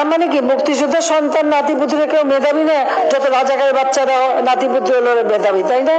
তার মানে কি? মুক্তিযোদ্ধা সন্তান নাতিপুতিরা কেউ মেধাবী না? যত রাজাকারের বাচ্চারা নাতিপুত্র হলো মেধাবী, তাই না?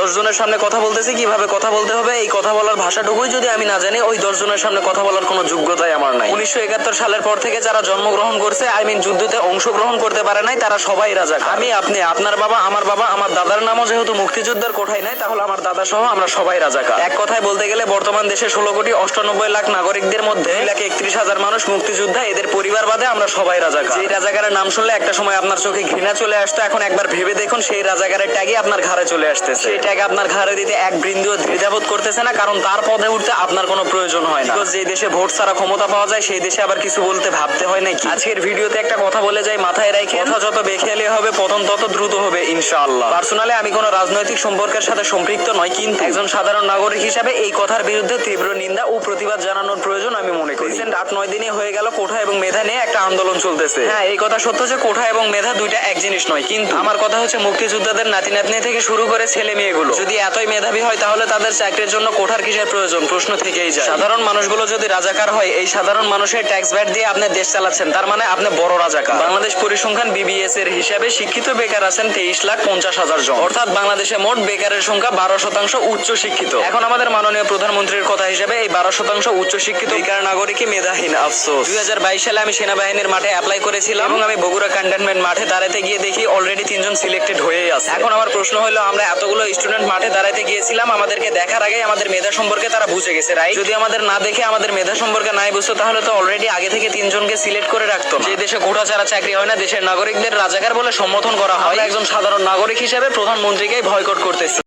দশ জনের সামনে কথা বলতেছি, কীভাবে কথা বলতে হবে, এই কথা বলার ভাষাটুকুই যদি আমি না জানি, ওই দশ জনের সামনে কথা বলার কোনো যোগ্যতাই আমার নাই। উনিশশো একাত্তর সালের পর থেকে যারা জন্মগ্রহণ করছে আই মিন যুদ্ধতে অংশগ্রহণ করতে পারে নাই, তারা সবাই রাজা। আমি, আপনি, আপনার বাবা, আমার বাবা, আমার দাদার নামও যেহেতু মুক্তিযোদ্ধার কোঠায় নাই, তাহলে আমার দাদা সহ আমরা সবাই রাজাকার। এক কথায় বলতে গেলে, বর্তমান দেশে ষোলো কোটি অষ্টানব্বই লাখ নাগরিকদের মধ্যে লাখ একত্রিশ হাজার মানুষ মুক্তিযোদ্ধা, এদের পরিবার বাদে আমরা সবাই রাজাকার। যে রাজাকারের নাম শুনলে একটা সময় আপনার চোখে ঘৃণা চলে আসতো, এখন একবার ভেবে দেখুন, সেই রাজাকারের ট্যাগই আপনার ঘাড়ে চলে আসতেছে। সেই ট্যাগ আপনার ঘাড়ে দিতে এক বৃন্দুও দ্বিধাবোধ করতেছে না কারণ তার পদে উঠতে আপনার কোনো প্রয়োজন হয় না। যে দেশে ভোট ছাড়া ক্ষমতা পাওয়া যায় সেই দেশে আবার কিছু বলতে ভাবতে হয় নাকি? আজকের ভিডিওতে একটা কথা বলে যাই মাথায় রেখে কথা যত বেখেয়ালি হবে পতন তত দ্রুত হবে ইনশাআল্লাহ। পার্সোনালি আমি কোনো রাজনৈতিক সম্পর্কের সাথে সম্পৃক্ত নয় কিন্তু একজন সাধারণ নাগরিক হিসাবে এই কথার বিরুদ্ধে তীব্র নিন্দা ও প্রতিবাদ জানানোর প্রয়োজন আমি মনে করি। রিসেন্ট আট নয় দিনে হয়ে গেল কোঠা এবং মেধা নিয়ে একটা আন্দোলন চলতেছে। হ্যাঁ এই কথা সত্য যে কোঠা এবং মেধা দুইটা এক জিনিস নয় কিন্তু আমার কথা হচ্ছে মুক্তিযোদ্ধাদের নাতি নাতনি থেকে শুরু করে ছেলে মেয়েগুলো। যদি এতই মেধাবী হয় তাহলে তাদের চাকরির জন্য কোঠার কিসের প্রয়োজন? প্রশ্ন থেকেই যায়। সাধারণ মানুষগুলো যদি রাজাকার হয় এই সাধারণ মানুষের ট্যাক্স ব্যাট দিয়ে আপনি দেশ চালাচ্ছেন। তার মানে আপনি বড় রাজাকার। বাংলাদেশ পরিসংখ্যান বিবিএস এর হিসাবে শিক্ষিত বেকার আছেন তেইশ লাখ পঞ্চাশ হাজার জন। অর্থাৎ বাংলাদেশে মোট বেকারের সংখ্যা বারো শতাংশ উচ্চ শিক্ষিত এখন আমাদের মাননীয় প্রধানমন্ত্রীর কথা হিসেবে এই বারো শতাংশ উচ্চ শিক্ষিত বেকার নাগরিকই মেধাহীন আফসোস। দুই হাজার বাইশ সালে আমি সেনাবাহিনীর মাঠে অ্যাপ্লাই করেছিলাম। এবং আমি বগুড়া ক্যান্টনমেন্ট মাঠে দাঁড়াতে গিয়ে দেখি অলরেডি তিনজন সিলেক্টেড হয়ে আছে। এখন আমার প্রশ্ন হলো আমরা এতগুলো স্টুডেন্ট মাঠে দাঁড়াইতে গিয়েছিলাম আমাদেরকে দেখার আগে আমাদের মেধা সম্পর্কে তারা বুঝে গেছে রাইট যদি আমাদের না দেখে আমাদের মেধা সম্পর্কে নাই বুঝতো তাহলে তো অলরেডি আগে থেকে তিনজনকে সিলেক্ট করে রাখতো যে দেশে ঘোড়া ছাড়া চাকরি হয় না দেশের নাগরিকদের রাজাকার বলে সম্বোধন করা হয়। একজন সাধারণ নাগরিক হিসেবে প্রধানমন্ত্রীকেই ভয়কট করতেছি।